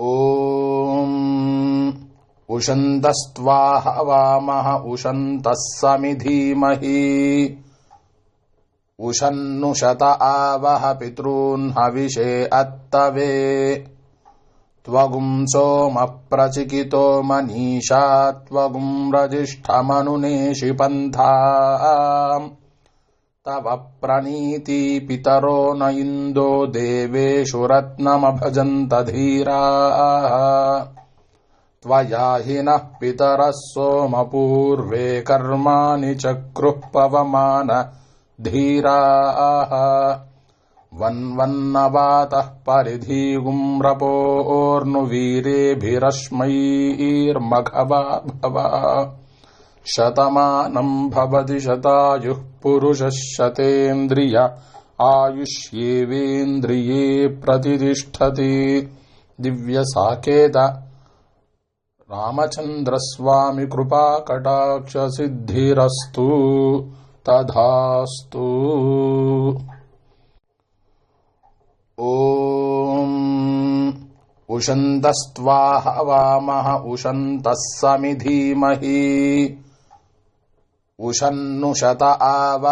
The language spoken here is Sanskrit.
ॐ उषन्तस्त्वा हवामः उशन्तः समिधीमहि। उशन्नुशत आवः पितॄन् हविषे अत्तवे। त्वगुं सोमः प्रचिकितो मनीषा त्वगुं रजिष्ठमनुनेषि पन्था तव प्रणीति पितरो न इन्दो देवेषु रत्नमभजन्त धीराः त्वया हि नः पितरः सोमपूर्वे कर्माणि चक्रुः पवमान धीराः। वन्वन्नवातः परिधीगुम्रपोर्नुवीरेभिरश्मैर्मघवा भव शतमानम् भवति शतायुः पुरुषः शतेन्द्रिय। आयुष्येवेन्द्रिये प्रतितिष्ठति दिव्यसाकेत। रामचन्द्रस्वामि कृपाकटाक्षसिद्धिरस्तु। तथास्तु। ॐ उशन्तस्त्वा हवामः उशन्तः समिधीमहि उशन्नुशत आव